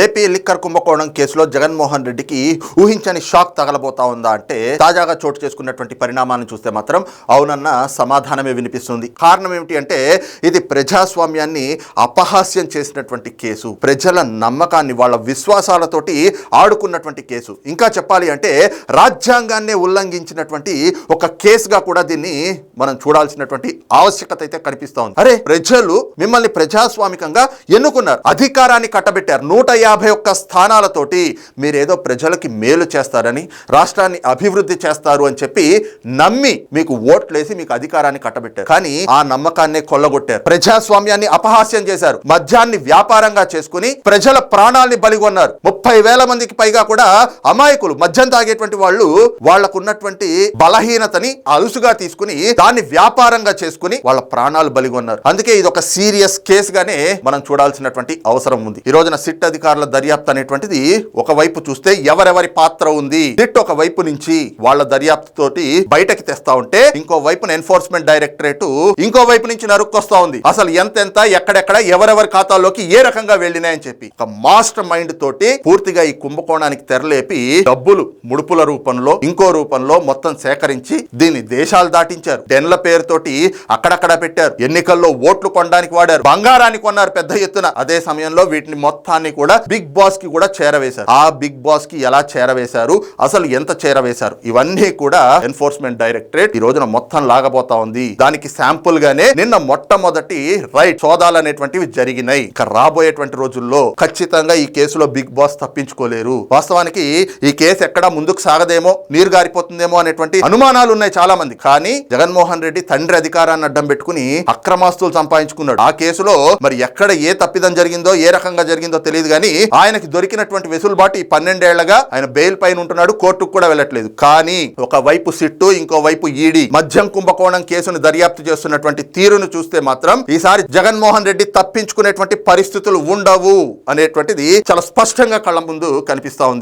AP liquor కుంభకోణం కేసులో జగన్మోహన్ రెడ్డికి ఊహించని షాక్ తగలబోతా ఉందా అంటే తాజాగా చోటు చేసుకున్నటువంటి పరిణామాలను చూస్తే మాత్రం అవునన్న సమాధానమే వినిపిస్తుంది. కారణం ఏమిటి అంటే ఇది ప్రజాస్వామ్యాన్ని అపహాస్యం చేసినటువంటి కేసు. ప్రజల నమ్మకాన్ని వాళ్ళ విశ్వాసాలతోటి ఆడుకున్నటువంటి కేసు. ఇంకా చెప్పాలి అంటే రాజ్యాంగాన్నే ఉల్లంఘించినటువంటి ఒక కేసుగా కూడా దీన్ని మనం చూడాల్సినటువంటి ఆవశ్యకత అయితే కనిపిస్తా ఉంది. అరే ప్రజలు మిమ్మల్ని ప్రజాస్వామికంగా ఎన్నుకున్నారు అధికారాన్ని కట్టబెట్టారు నూట యాభై ఒక్క స్థానాలతోటి మీరేదో ప్రజలకి మేలు చేస్తారని రాష్ట్రాన్ని అభివృద్ధి చేస్తారు అని చెప్పి నమ్మి మీకు ఓట్లేసి మీకు అధికారాన్ని కట్టబెట్టారు. కానీ ఆ నమ్మకాన్ని కొల్లగొట్టారు. ప్రజాస్వామ్యాన్ని అపహాస్యం చేశారు. మద్యాన్ని వ్యాపారంగా చేసుకుని ప్రజల ప్రాణాల్ని బలిగొన్నారు. ముప్పై వేల మందికి పైగా కూడా అమాయకులు మద్యం తాగేటువంటి వాళ్ళు వాళ్ళకున్నటువంటి బలహీనతని అలుసుగా తీసుకుని దాన్ని వ్యాపారంగా చేసుకుని వాళ్ళ ప్రాణాలు బలిగొన్నారు. అందుకే ఇది ఒక సీరియస్ కేసుగానే మనం చూడాల్సినటువంటి అవసరం ఉంది. ఈ రోజున సిట్ అధికారులు దర్యాప్తు అనేటువంటిది ఒకవైపు చూస్తే ఎవరెవరి పాత్ర ఉంది దిట్ ఒక వైపు నుంచి వాళ్ళ దర్యాప్తు తోటి బయటకి తెస్తా ఉంటే ఇంకో వైపున ఎన్ఫోర్స్మెంట్ డైరెక్టరేట్ ఇంకో వైపు నుంచి నరుక్కొస్తా ఉంది. అసలు ఎంతెంత ఎక్కడెక్కడ ఎవరెవరి ఖాతాల్లోకి ఏ రకంగా వెళ్ళినాయని చెప్పి ఒక మాస్టర్ మైండ్ తోటి పూర్తిగా ఈ కుంభకోణానికి తెరలేపి డబ్బులు ముడుపుల రూపంలో ఇంకో రూపంలో మొత్తం సేకరించి దీన్ని దేశాలు దాటించారు. డెన్ల పేరుతోటి అక్కడక్కడ పెట్టారు. ఎన్నికల్లో ఓట్లు కొనడానికి వాడారు. బంగారాన్ని కొన్నారు పెద్ద ఎత్తున. అదే సమయంలో వీటిని మొత్తాన్ని కూడా బిగ్ బాస్కి కూడా చేరవేశారు. ఆ బిగ్ బాస్కి ఎలా చేరవేశారు? అసలు ఎంత చేరవేశారు? ఇవన్నీ కూడా ఎన్ఫోర్స్మెంట్ డైరెక్టరేట్ ఈ రోజున మొత్తం లాగబోతా ఉంది. దానికి శాంపుల్ గానే నిన్న మొట్టమొదటి రైట్ సోదాలు అనేటువంటివి జరిగినాయి. ఇక రాబోయేటువంటి రోజుల్లో ఖచ్చితంగా ఈ కేసులో బిగ్ బాస్ తప్పించుకోలేరు. వాస్తవానికి ఈ కేసు ఎక్కడ ముందుకు సాగదేమో నీరు గారిపోతుందేమో అనేటువంటి అనుమానాలు ఉన్నాయి చాలా మంది కానీ జగన్మోహన్ రెడ్డి తండ్రి అధికారాన్ని అడ్డం పెట్టుకుని అక్రమాస్తులు సంపాదించుకున్నాడు. ఆ కేసులో మరి ఎక్కడ ఏ తప్పిదం జరిగిందో ఏ రకంగా జరిగిందో తెలియదు కానీ ఆయనకి దొరికినటువంటి వెసులుబాటు ఈ పన్నెండేళ్ళగా ఆయన బెయిల్ పైన ఉంటున్నాడు కోర్టుకు కూడా వెళ్ళట్లేదు. కానీ ఒక వైపు సిట్టు ఇంకో వైపు ఈడీ మద్యం కుంభకోణం కేసును దర్యాప్తు చేస్తున్నటువంటి తీరును చూస్తే మాత్రం ఈసారి జగన్మోహన్ రెడ్డి తప్పించుకునేటువంటి పరిస్థితులు ఉండవు అనేటువంటిది చాలా స్పష్టంగా కళ్ళ ముందు కనిపిస్తా ఉంది.